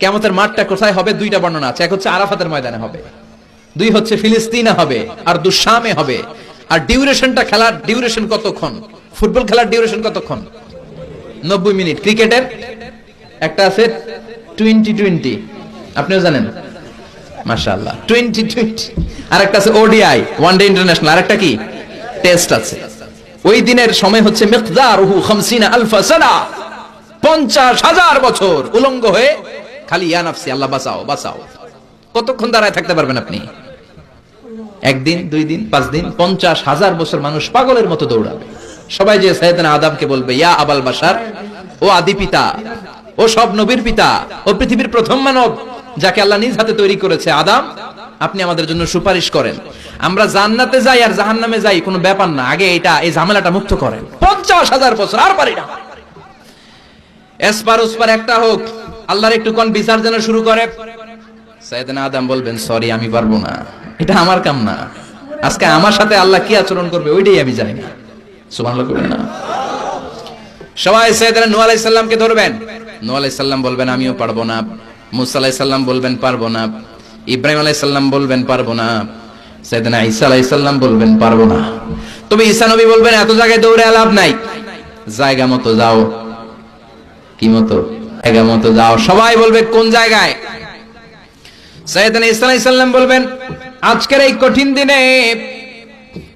কেমতের মাঠটা কোথায় হবে দুইটা বর্ণনা আছে। এক হচ্ছে আরাফাতের ময়দানে হবে। দুই হচ্ছে ফিলিস্তিনে হবে আর দুঃসামে হবে। আর ডিউরেশনটা খেলার ডিউরেশন কতক্ষণ? ফুটবল খেলার ডিউরেশন কতক্ষণ? নব্বই মিনিট। ক্রিকেটের একটা আছে টোয়েন্টি টোয়েন্টি। আপনিও জানেন? মাশাআল্লাহ। Twenty twenty. আর একটা আছে ওডিআই ওয়ান ডে ইন্টারন্যাশনাল। আর একটা কি? টেস্ট আছে। ওই দিনের সময় হচ্ছে মিকদারুহু খামসিনা আলফা সানা। পঞ্চাশ হাজার বছর উলঙ্গ হয়ে খালি ইয়া নাফসি, আল্লাহ বাঁচাও বাঁচাও। কতক্ষণ দাঁড়ায় থাকতে পারবেন আপনি? একদিন, দুই দিন, পাঁচ দিন, পঞ্চাশ হাজার বছর মানুষ পাগলের মতো দৌড়াবে। সবাই যে সাইয়েদনা আদমকে বলবে, ইয়া আবাল বাসার ও আদি পিতা, ও সব নবীর পিতা, ও পৃথিবীর প্রথম মানব যাকে আল্লাহ নিজ হাতে তৈরি করেছে, আদাম, আপনি আমাদের জন্য সুপারিশ করেন। আমরা জান্নাতে যাই আর জাহান্নামে যাই, কোনো ব্যাপার না। আগে এটা, এই ঝামেলাটা মুক্ত করেন। পঞ্চাশ হাজার বছর, আর পারি না। এসপার ওসপার একটা হোক আল্লাহর একটু কোন বিচার যেন শুরু করে? সাইয়েদনা আদম বলবেন সরি আমি পারব না। এটা আমার কাম না। আজকে আমার সাথে আল্লাহ কি আচরণ করবে, ওইটাই আমি জানি না। সুবহানাল্লাহ করবেন না। সবাই সাইয়েদনা নূহ আলাইহিস সালামকে ধরবেন। নূহ আলাইহিস সালাম বলবেন, আমিও পারব না। মুসা আলাইহিস সালাম বলবেন, পারব না। ইব্রাহিম আলাইহিস সালাম বলবেন, পারব না। সাইয়েদনা ঈসা আলাইহিস সালাম বলবেন, পারব না। তবে ঈসা নবী বলবেন, এত জায়গায় দৌড়ে লাভ নাই। জায়গা মতো যাও। কি মতো? জায়গা মতো যাও। সবাই বলবে, কোন জায়গায়? বলবেন, আজকের এই কঠিন দিনে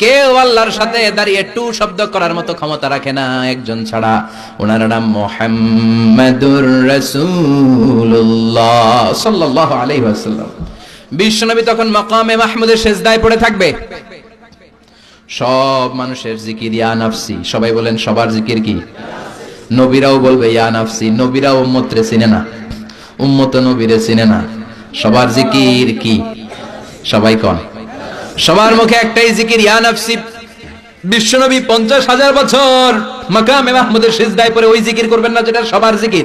কেউ আল্লাহর সাথে দাঁড়িয়ে টু শব্দ করার মতো ক্ষমতা রাখে না, একজন ছাড়া। ওনার নাম মোহাম্মদুর বিশ্বনবী তখন মাকামে মাহমুদের সেজদায় পড়ে থাকবে। সব মানুষের জিকির ইয়া নাফসি, সবাই বলেন, সবার জিকির কি? নবীরাও বলবে, ইয়া নাফসি নবীরাও উম্মতরে চিনে না। উম্মত নবীরে চিনে না। সবার জিকির কি? সবাই কন। সবার মুখে একটাই জিকির, ইয়া নাফসি। বিশ্বনবী পঞ্চাশ হাজার বছর মাকামে মাহমুদের সিজদায় পরে ওই জিকির করবেন না যেটা সবার জিকির।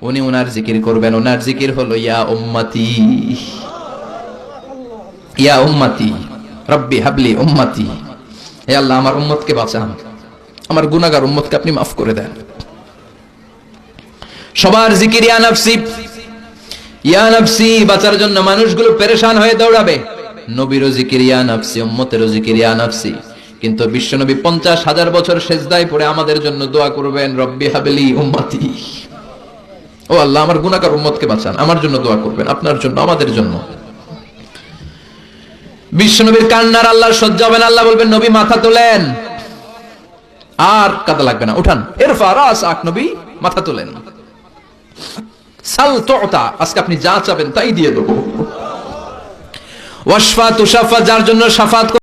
উনি ওনার জিকির করবেন। ওনার জিকির হলো, ইয়া উম্মতি ইয়া উম্মতি, রব্বি হাবলি উম্মতি। হে আল্লাহ, আমার উম্মতকে বাঁচান। আমার গুনাহগার উম্মতকে আপনি মাফ করে দেন। সবার জিকির, ইয়া নাফসি। বাঁচার জন্য মানুষগুলো পেরেশান হয়ে দৌড়াবে। নবীরও জিকির, ইয়া উম্মতেরও জিকির, ইয়া কিন্তু বিশ্বনবী পঞ্চাশ হাজার বছর সেজদায় পড়ে আমাদের জন্য দোয়া করবেন, রব্বি হাবেলি উম্মতি। ও আল্লাহ, আমার গুনাহগার উম্মতকে বাঁচান, আমার জন্য দোয়া করবেন, আপনার জন্য, আমাদের জন্য। বিশ্বনবীর কান্নার আল্লাহ সহ্য হবে না, আল্লাহ বলবেন, নবী, মাথা তোলেন। আর কাদা লাগবে না। উঠান। এরফা রাস মাথা তোলেন। সাল আজকে আপনি যা চাবেন তাই দিয়ে দেবো। ওয়াশফা তুষাফা যার জন্য সাফাত